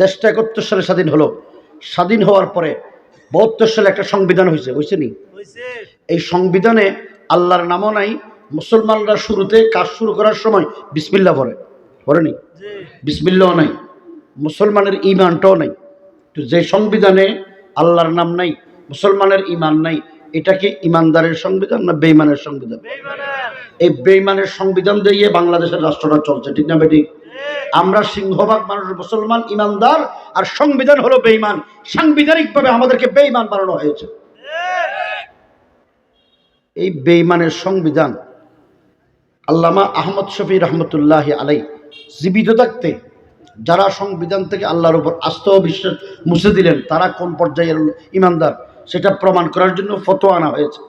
দেশটা একাত্তর সালে স্বাধীন হলো। স্বাধীন হওয়ার পরে বাহাত্তর সালে একটা সংবিধান হয়েছে হয়েছে নি? এই সংবিধানে আল্লাহর নামও নাই মুসলমানরা শুরুতে কাজ শুরু করার সময় বিসমিল্লা পড়ে। পড়েনি বিসমিল্লাও নাই মুসলমানের ইমানটাও নাই। তো যে সংবিধানে আল্লাহর নাম নাই মুসলমানের ইমান নাই এটা কি ইমানদারের সংবিধান না বেইমানের সংবিধান? এই বেইমানের সংবিধান দিয়ে বাংলাদেশের রাষ্ট্রটা চলছে ঠিক না বেটি আমরা সিংহভাগ মানুষ, মুসলমান, ইমানদার, আর সংবিধান হলো বেইমান সাংবিধানিকভাবে আমাদেরকে বেইমান বানানো হয়েছে। এই বেইমানের সংবিধান আল্লামা আহমদ শফি রহমতুল্লাহ আলাই জীবিত থাকতে যারা সংবিধান থেকে আল্লাহর উপর আস্থা বিশ্বাস মুছে দিলেন, তারা কোন পর্যায়ের ইমানদার? সেটা প্রমাণ করার জন্য ফটো আনা হয়েছে।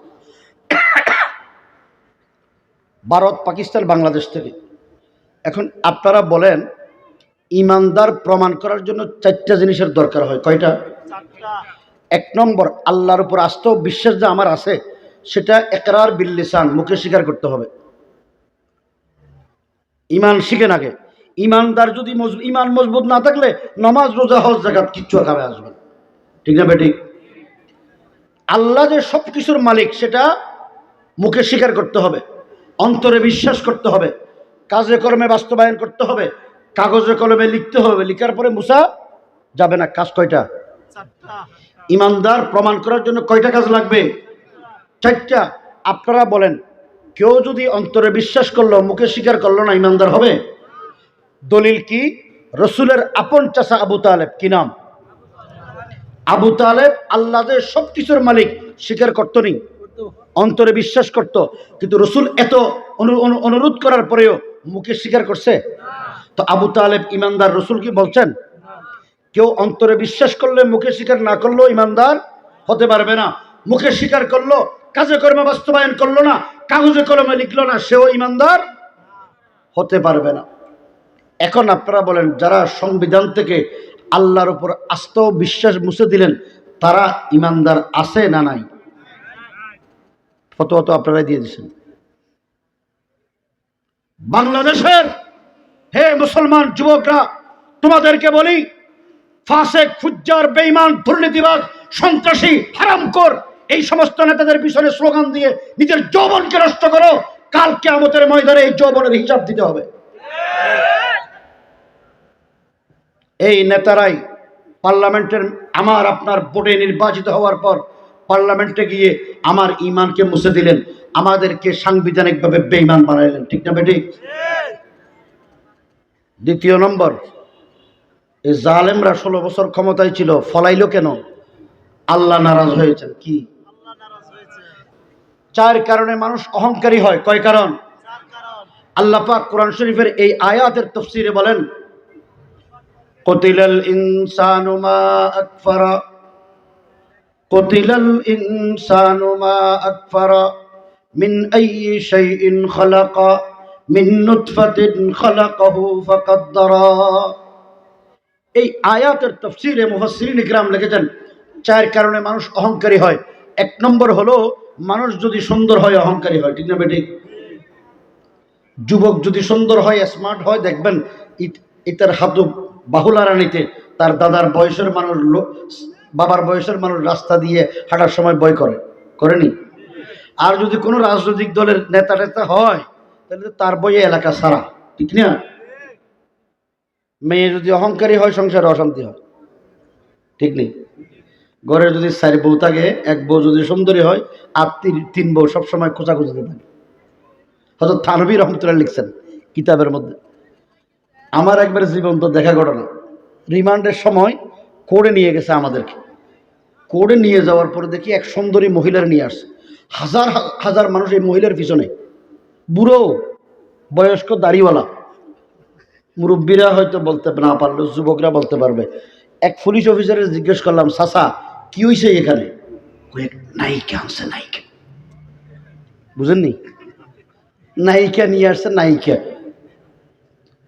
ভারত, পাকিস্তান, বাংলাদেশ থেকে। এখন আপনারা বলেন ইমানদার প্রমাণ করার জন্য চারটা জিনিসের দরকার হয়। কয়টা? এক নম্বর আল্লাহর উপর আস্থা ও বিশ্বাস যে আমার আছে সেটা একরার বিল্লিসান মুখে স্বীকার করতে হবে। ইমান শিখেন আগে। ইমানদার যদি ইমান মজবুত না থাকলে নমাজ রোজা হজ জাকাত কিচ্ছু আগামে আসবে ঠিক না বেটি আল্লাহ যে সব কিছুর মালিক সেটা মুখে স্বীকার করতে হবে অন্তরে বিশ্বাস করতে হবে। কাজে কর্মে বাস্তবায়ন করতে হবে কাগজে কলমে লিখতে হবে লিখার পরে মুসা যাবে না। কাজ কয়টা? ইমানদার প্রমাণ করার জন্য কয়টা কাজ লাগবে? চারটা। আপনারা বলেন কেউ যদি অন্তরে বিশ্বাস করল মুখে স্বীকার করল না ইমানদার হবে? দলিল কি? রসুলের আপন চাষা আবু তালেব কি নাম? আবু তালেব আল্লাদের সব কিছুর মালিক স্বীকার করতো নি? অন্তরে বিশ্বাস করত। কিন্তু রসুল এত অনু- অনু- অনুরোধ করার পরেও মুখে স্বীকার করছে? তো আবু তালেব ইমানদার রসুল কি বলছেন? কেউ অন্তরে বিশ্বাস করলে মুখে স্বীকার না করলেও ইমানদার হতে পারবে না। মুখে স্বীকার করল, কাজে কর্মে বাস্তবায়ন করল না, কাগজে কলমে লিখলো না, সেও ইমানদার হতে পারবে না। এখন আপনারা বলেন, যারা সংবিধান থেকে আল্লাহর উপর আস্থা ও বিশ্বাস মুছে দিলেন, তারা ইমানদার আছে না নাই? ফতোয়া তো আপনারাই দিয়ে দিয়েছেন। বাংলাদেশের, হে মুসলমান যুবকরা, তোমাদেরকে বলি, ফাসেক, ফুজ্জার, বেঈমান দুর্নীতিবাদ সন্ত্রাসী হারামকর এই সমস্ত নেতাদের পিছনে স্লোগান দিয়ে নিজের যৌবনকে নষ্ট করো কালকে আমাদের ময়দানে এই যৌবনের হিসাব দিতে হবে। এই নেতারাই পার্লামেন্টের, আমার আপনার ভোটে নির্বাচিত হওয়ার পর পার্লামেন্টে গিয়ে আমার ইমানকে মুছে দিলেন, আমাদেরকে সাংবিধানিকভাবে বেঈমান বানাইলেন। ঠিক না বেটি দ্বিতীয় নম্বর, এই জালেমরা ষোলো বছর ক্ষমতায় ছিল, ফলাইলো কেন? আল্লাহ নারাজ হয়েছেন। কি? চার কারণে মানুষ অহংকারী হয়। কয় কারণ? আল্লাহ পাক কোরআন শরীফের এই আয়াতের তফসিরে বলেন, কতিলাল ইনসানু মা আকফারা কতিলাল ইনসানু মা আকফারা মিন আইয়ি শাইইন খালাকা মিন নুতফাতিন খালাকাহু ফাকাদ্দারা এই আয়াতের তফসিরে মুফাসসিরিন ইকরাম লিখেছেন, চার কারণে মানুষ অহংকারী হয়। এক নম্বর হলো, মানুষ যদি সুন্দর হয়, অহংকারী হয়। ঠিক না বেটি যুবক যদি সুন্দর হয় স্মার্ট হয়, দেখবেন, ইত- ইতার হাতু বাহুলারানিতে তার দাদার বয়সের মানুষ বাবার বয়সের মানুষ রাস্তা দিয়ে হাঁটার সময় বয় করে। করেনি? আর যদি কোনো রাজনৈতিক দলের নেতা টেতা হয়, তাহলে তার বইয়ে এলাকা সারা, ঠিক না? মেয়ে যদি অহংকারী হয়, সংসারে অশান্তি হয়, ঠিক নেই? ঘরে যদি চার বউ থাকে, এক বউ যদি সুন্দরী হয়, আর তিন বউ সবসময় খোঁচাখুচিতে থাকে। হয়তো থানবী রহমতুল্লাহ লিখছেন কিতাবের মধ্যে, আমার একবার জীবন্ত দেখা ঘটনা। রিমান্ডের সময় কোর্টে নিয়ে গেছে আমাদেরকে। কোর্টে নিয়ে যাওয়ার পরে দেখি এক সুন্দরী মহিলার নিয়ে আসছে। হাজার হাজার মানুষ এই মহিলার পিছনে। বুড়ো, বয়স্ক দাড়িওয়ালা। মুরব্বীরা হয়তো বলতে না পারলেও যুবকরা বলতে পারবে। এক পুলিশ অফিসারের জিজ্ঞেস করলাম সাসা কি হয়েছে এখানে? নায়িকা আনছে, নায়িকা। বুঝেননি? নায়িকা নিয়ে আসছে, নায়িকা।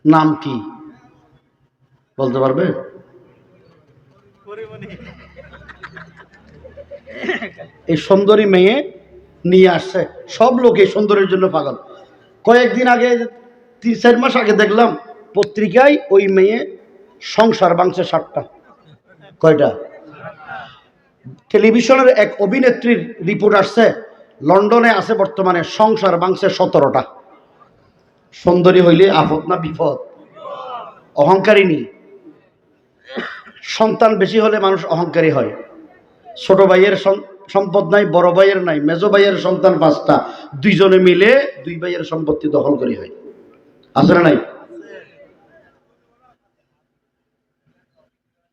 নাম কি? বলতে পারবে? এই সুন্দরী মেয়ে নিয়ে আসছে। সব লোক এই সুন্দরের জন্য পাগল। কয়েকদিন আগে, তিন, চার মাস আগে দেখলাম পত্রিকায় ওই মেয়ে সংসার ভাঙছে সাতটা। কয়টা? টেলিভিশনের এক অভিনেত্রীর রিপোর্ট আসছে, লন্ডনে আছে বর্তমানে, সংসার ভাঙছে সতেরোটা। সুন্দরী হইলে আপদ না বিপদ? অহংকারী নি সন্তান বেশি হলে মানুষ অহংকারী হয়। ছোট ভাইয়ের সম্পদ নাই, বড় ভাইয়ের নাই, মেজো ভাইয়ের সন্তান পাঁচটা, দুইজনে মিলে দুই ভাইয়ের সম্পত্তি দখল করি হয়। আছে না নাই?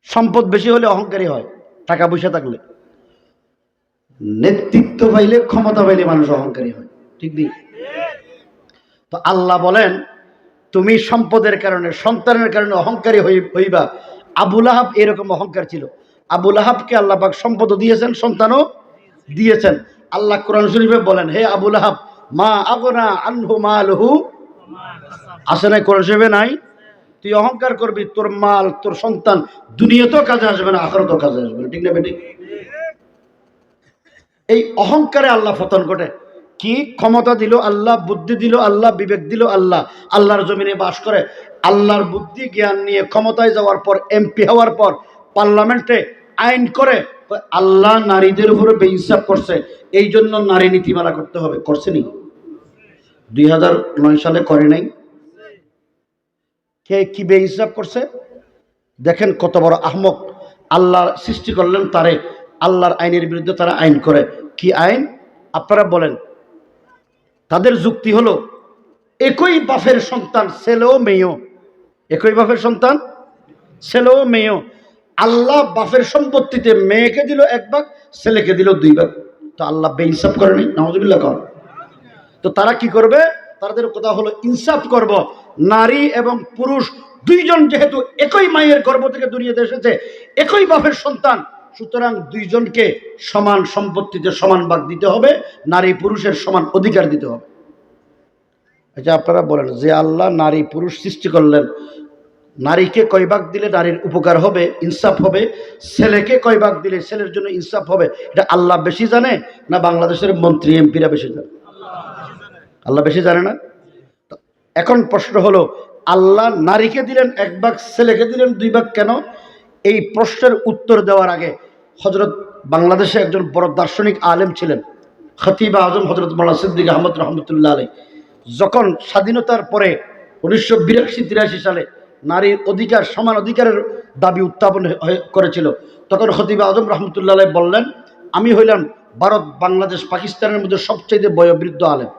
সম্পদ বেশি হলে অহংকারী হয়, টাকা পয়সা থাকলে। নেতৃত্ব পাইলে, ক্ষমতা পাইলে মানুষ অহংকারী হয়। ঠিক নেই? তো আল্লাহ বলেন, তুমি সম্পদের কারণে, সন্তানের কারণে অহংকারী হই- হইবা। আবুল আহাব এরকম অহংকার ছিল। আবুল আহাবকে আল্লাহ পাক সম্পদও দিয়েছেন, সন্তানও দিয়েছেন। আল্লাহ কোরআন শরীফে বলেন, হে আবুল আহাব মা আগনা আনহু মালহু? আছে না কোরআন শরীফে? নাই। তুই অহংকার করবি, তোর মাল, তোর সন্তান দুনিয়াতেও কাজে আসবে না, আখরতেও কাজে আসবে না। ঠিক না বেটি? এই অহংকারে আল্লাহ ফতন ঘটে। কি? ক্ষমতা দিল আল্লাহ, বুদ্ধি দিল আল্লাহ, বিবেক দিল আল্লাহ। আল্লাহর জমিনে বাস করে। আল্লাহর বুদ্ধি জ্ঞান নিয়ে ক্ষমতায় যাওয়ার পর এমপি হওয়ার পর, পার্লামেন্টে আইন করে আল্লাহ নারীদের উপরে বেইনসাফ করছে এই জন্য নারী নীতিমালা করতে হবে। করছে নি? দুই সালে করে নাই। কে কি বেইনসাফ করছে? দেখেন কত বড় আহমক আল্লাহ সৃষ্টি করলেন তারে, আল্লাহর আইনের বিরুদ্ধে তারা আইন করে। কি আইন? আপনারা বলেন। তাদের যুক্তি হলো, একই বাফের সন্তান, ছেলেও মেয়েও। একই বাপের সন্তান? ছেলেও মেয়েও আল্লাহ বাপের সম্পত্তিতে মেয়েকে দিল এক ভাগ, ছেলেকে দিল দুই ভাগ। তো আল্লাহ বেইনসাফ করেনি নওয়াজবিল্লা কর তো তারা কি করবে? তাদের কথা হলো ইনসাফ করব। নারী এবং পুরুষ দুইজন যেহেতু একই মায়ের গর্ভ থেকে দুনিয়াতে এসেছে, একই বাপের সন্তান, সুতরাং দুইজনকে সমান সম্পত্তিতে সমান ভাগ দিতে হবে, নারী পুরুষের সমান অধিকার দিতে হবে। আচ্ছা আপনারা বলেন, যে আল্লাহ নারী পুরুষ সৃষ্টি করলেন, নারীকে কয় ভাগ দিলে নারীর উপকার হবে, ইনসাফ হবে? ছেলেকে কয় ভাগ দিলে ছেলের জন্য ইনসাফ হবে? এটা আল্লাহ বেশি জানে না বাংলাদেশের মন্ত্রী, এমপিরা বেশি জানে? আল্লাহ বেশি জানে না? এখন প্রশ্ন হলো, আল্লাহ নারীকে দিলেন এক ভাগ, ছেলেকে দিলেন দুই ভাগ কেন? এই প্রশ্নের উত্তর দেওয়ার আগে হজরত বাংলাদেশে একজন বড় দার্শনিক আলেম ছিলেন, খতিবা আজম হজরত মোল্লা সিদ্দিক আহমদ রহমতুল্লাহ আলী যখন স্বাধীনতার পরে উনিশশো বিরাশি তিরাশি সালে নারীর অধিকার, সমান অধিকারের দাবি উত্থাপন করেছিল, তখন খতিবা আজম রহমতুল্লাহ বললেন, আমি হইলাম ভারত, বাংলাদেশ, পাকিস্তানের মধ্যে সবচেয়ে বয়োবৃদ্ধ আলেম।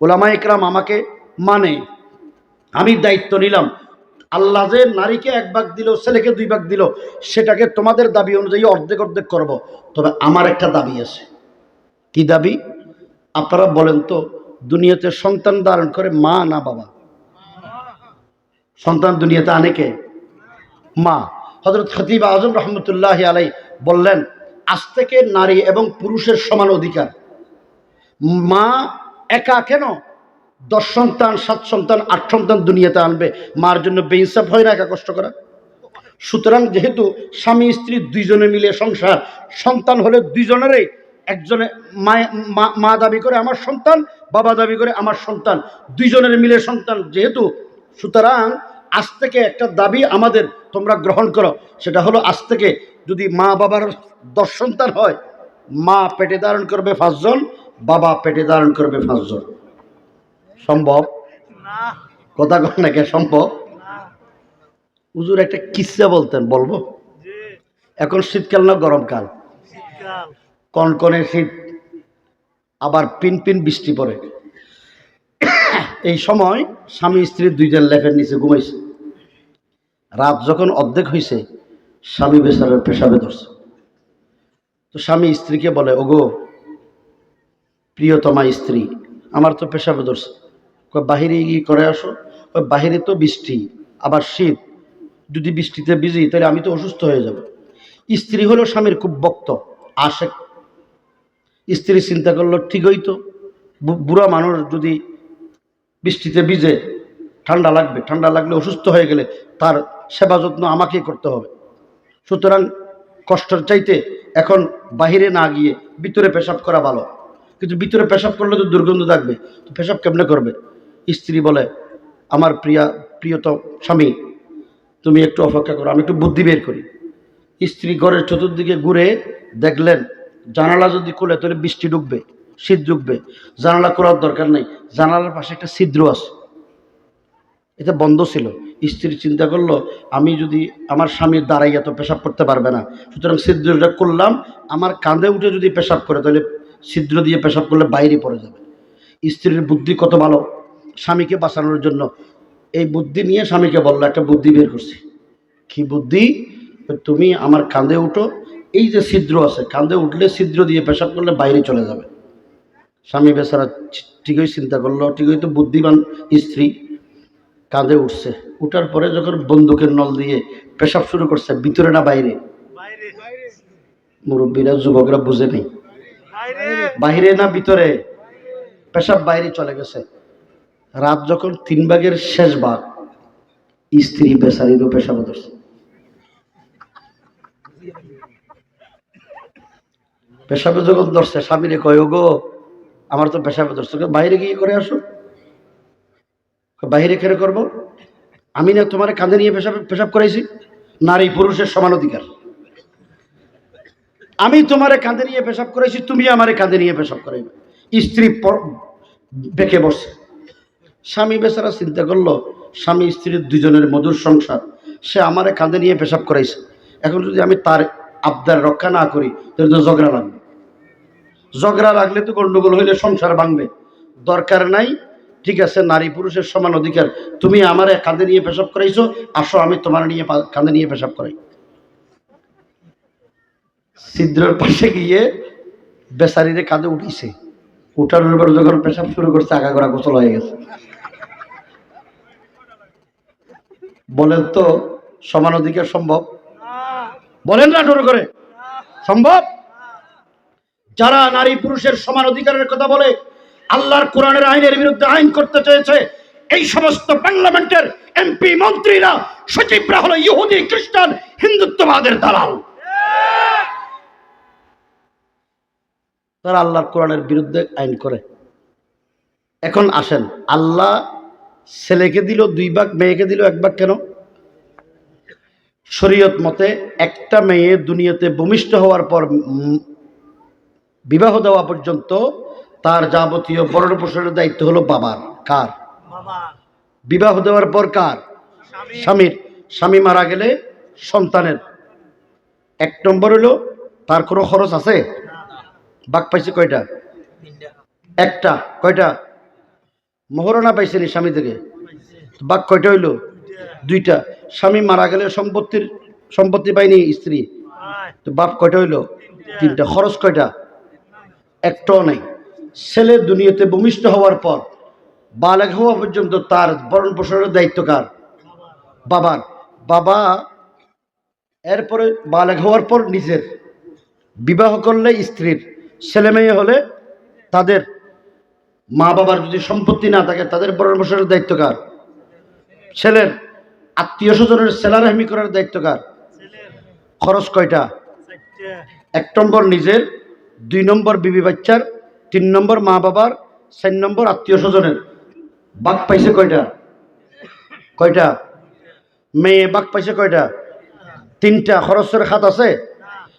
ওলামা ইকরাম আমাকে মানে আমি দায়িত্ব নিলাম। আল্লাহ যে নারীকে এক ভাগ দিল, ছেলেকে দুই ভাগ দিল, সেটাকে তোমাদের দাবি অনুযায়ী অর্ধেক অর্ধেক করব। তবে আমার একটা দাবি আছে। কি দাবি? আপনারা বলেন তো দুনিয়াতে সন্তান ধারণ করে মা, না বাবা? সন্তান দুনিয়াতে আনে কে? মা। হজরত খতিব আজম রহমতুল্লাহ আলাই বললেন, আজ থেকে নারী এবং পুরুষের সমান অধিকার। মা একা কেন? দশ সন্তান, সাত সন্তান, আট সন্তান দুনিয়াতে আনবে। মার জন্য বেইনসাফ হয় না একা কষ্ট করা? সুতরাং যেহেতু স্বামী, স্ত্রী দুইজনে মিলে সংসার, সন্তান হলে দুইজনেরই একজনে মা দাবি করে, আমার সন্তান বাবা দাবি করে আমার সন্তান দুইজনের মিলে সন্তান যেহেতু সুতরাং আজ থেকে একটা দাবি আমাদের তোমরা গ্রহণ করো। সেটা হলো আজ থেকে যদি মা বাবার দশ সন্তান হয় মা পেটে ধারণ করবে পাঁচজন বাবা পেটে ধারণ করবে পাঁচজন। সম্ভব? কথা কন নাকি সম্ভব? হুজুর একটা কিসা বলতেন বলব? এখন শীতকাল না গরমকাল? কনকনে শীত আবার পিন পিন বৃষ্টি পড়ে। এই সময় স্বামী স্ত্রী দুইজন লেফের নিচে ঘুমাইছে। রাত যখন অর্ধেক হয়েছে স্বামী বেচারের পেশাবে ধরছে। তো স্বামী স্ত্রীকে বলে, ওগো, প্রিয়তমা স্ত্রী, আমার তো পেশাবে ধরছে। বাহিরে গিয়ে করে আসো। কয়, বাহিরে তো বৃষ্টি, আবার শীত। যদি বৃষ্টিতে ভিজি, তাহলে আমি তো অসুস্থ হয়ে যাব। স্ত্রী হলো স্বামীর খুব বক্ত আশেক স্ত্রী চিন্তা করল, ঠিকই তো। বুড়া মানুষ যদি বৃষ্টিতে ভিজে, ঠান্ডা লাগবে, ঠান্ডা লাগলে অসুস্থ হয়ে গেলে তার সেবা যত্ন আমাকেই করতে হবে। সুতরাং কষ্টের চাইতে এখন বাহিরে না গিয়ে ভিতরে পেশাব করা ভালো। কিন্তু ভিতরে পেশাব করলে তো দুর্গন্ধ থাকবে তো পেশাব কেমনে করবে? স্ত্রী বলে, আমার প্রিয়া, প্রিয়তম স্বামী, তুমি একটু অপেক্ষা করো, আমি একটু বুদ্ধি বের করি। স্ত্রী ঘরের চতুর্দিকে ঘুরে দেখলেন জানালা যদি খুলে, তাহলে বৃষ্টি ঢুকবে, শীত ঢুকবে। জানালা খোলার দরকার নেই। জানালার পাশে একটা ছিদ্র আছে। এটা বন্ধ ছিল। স্ত্রী চিন্তা করল, আমি যদি আমার স্বামীর দাঁড়াইয়া তো পেশাব করতে পারবে না, সুতরাং ছিদ্রটা করলাম আমার কাঁধে উঠে যদি পেশাব করে, তাহলে ছিদ্র দিয়ে পেশাব করলে বাইরে পড়ে যাবে। স্ত্রীর বুদ্ধি কত ভালো। স্বামীকে বাঁচানোর জন্য এই বুদ্ধি নিয়ে স্বামীকে বলল, একটা বুদ্ধি বের করছি। কি বুদ্ধি? তুমি আমার কাঁধে উঠো এই যে ছিদ্র আছে কাঁধে উঠলে ছিদ্র দিয়ে পেশাব করলে বাইরে চলে যাবে। স্বামী বেচারা ঠিকই চিন্তা করল ঠিকই তো বুদ্ধিমান স্ত্রী কাঁধে উঠছে। উঠার পরে যখন বন্দুকের নল দিয়ে পেশাব শুরু করছে ভিতরে না বাইরে? মুরব্বীরা যুবকরা বুঝে নেই। বাইরে না ভিতরে? পেশাব বাইরে চলে গেছে। রাত যখন তিন ভাগের শেষ ভাগ স্ত্রী বেচারিরও পেশাব ধরছে। পেশাবে যখন ধরছে, স্বামীরে কয় গো আমার তো পেশাবে ধরছে। বাইরে গিয়ে করে আসো। বাইরে কেড়ে করব? আমি না তোমার কাঁধে নিয়ে পেশাব পেশাব করাইছি, নারী পুরুষের সমান অধিকার। আমি তোমারে কাঁধে নিয়ে পেশাব করাইছি, তুমি আমারে কাঁধে নিয়ে পেশাব করাইবে। স্ত্রী বেঁকে বসে স্বামী বেচারা চিন্তা করল, স্বামী স্ত্রীর দুজনের মধুর সংসার, সে আমারে কাঁধে নিয়ে পেশাব করাইছে। এখন যদি আমি তার আবদার রক্ষা না করি, তাহলে তো ঝগড়া লাগবে। ঝগড়া লাগলে তো গণ্ডগোল হইলে সংসার ভাঙবে। দরকার নাই, ঠিক আছে, নারী পুরুষের সমান অধিকার। তুমি আমারে কাঁধে নিয়ে পেশাব করাইছো, আসো, আমি তোমার নিয়ে কাঁধে নিয়ে পেশাব করাই। ছিদ্রের পাশে গিয়ে বেচারিরে কাঁধে উঠিছে। উঠার যখন পেশাব শুরু করছে আগা করা গোসল হয়ে গেছে। বলেন তো, সমান অধিকার সম্ভব? বলেন না করে। সম্ভব? যারা নারী পুরুষের সমান অধিকারের কথা বলে, আল্লাহর কোরআনের আইনের বিরুদ্ধে আইন করতে চেয়েছে, এই সমস্ত পার্লামেন্টের এমপি, মন্ত্রীরা সচিবরা হলো ইহুদি, খ্রিস্টান, হিন্দুত্ববাদের দালাল। তারা আল্লাহর কোরআনের বিরুদ্ধে আইন করে। এখন আসেন, আল্লাহ ছেলেকে দিল দুই ভাগ, মেয়েকে দিল এক ভাগ কেন? শরীয়ত মতে একটা মেয়ে দুনিয়াতে ভূমিষ্ঠ হওয়ার পর বিবাহ দেওয়া পর্যন্ত তার যাবতীয় বরণ পোষণের দায়িত্ব হলো বাবার। কার? বিবাহ দেওয়ার পর কার? স্বামীর। স্বামী মারা গেলে সন্তানের। এক নম্বর হলো তার কোনো খরচ আছে? বাক পাইছে কয়টা? একটা। কয়টা? মহরণা পাইছে নি স্বামী থেকে? বাক কয়টা হইল? দুইটা। স্বামী মারা গেলে সম্পত্তির সম্পত্তি পাইনি স্ত্রী। তো বাপ কয়টা হইল? তিনটা। খরচ কয়টা? একটাও নাই। ছেলে দুনিয়াতে ভূমিষ্ঠ হওয়ার পর, বালেক হওয়া পর্যন্ত তার বরণ পোষণের দায়িত্ব কার? বাবার। বাবা এরপরে বালেক হওয়ার পর নিজের। বিবাহ করলে স্ত্রীর। ছেলে মেয়ে হলে তাদের। মা বাবার যদি সম্পত্তি না থাকে, তাদের বরণ পোষণের দায়িত্ব কার? ছেলের। আত্মীয় স্বজনের সেলারহমি করার দায়িত্ব কার? খরচ কয়টা? এক নম্বর নিজের। দুই নম্বর বিবি বাচ্চার, তিন নম্বর মা বাবার, চার নম্বর আত্মীয় স্বজনের। বাঘ পাইছে কয়টা? কয়টা? মেয়ে বাঘ পাইছে কয়টা? তিনটা। খরচের হাত আছে?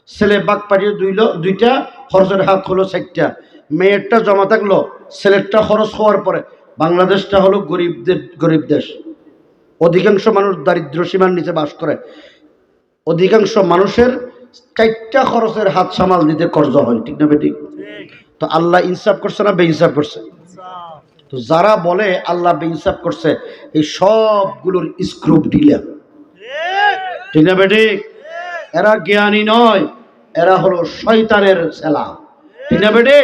ছেলে বাক পাঠিয়ে দুইল, দুইটা, খরচের হাত হলো চারটা। মেয়েরটা জমা থাকল, ছেলেরটা খরচ হওয়ার পরে। বাংলাদেশটা হলো গরিবদের, গরিব দেশ। অধিকাংশ মানুষ দারিদ্র সীমার নিচে বাস করে। অধিকাংশ মানুষের চারটা খরচের হাত সামাল দিতে কর্জ হয়, ঠিক না বেটি তো আল্লাহ ইনসাফ করছে না বেইনসাফ করছে? তো যারা বলে আল্লাহ বেইনসাফ করছে, এই সবগুলোর স্ক্রুপ ডিলার ঠিক না বেটি এরা জ্ঞানী নয়, এরা হলো শয়তানের সেলা ঠিক না বেটি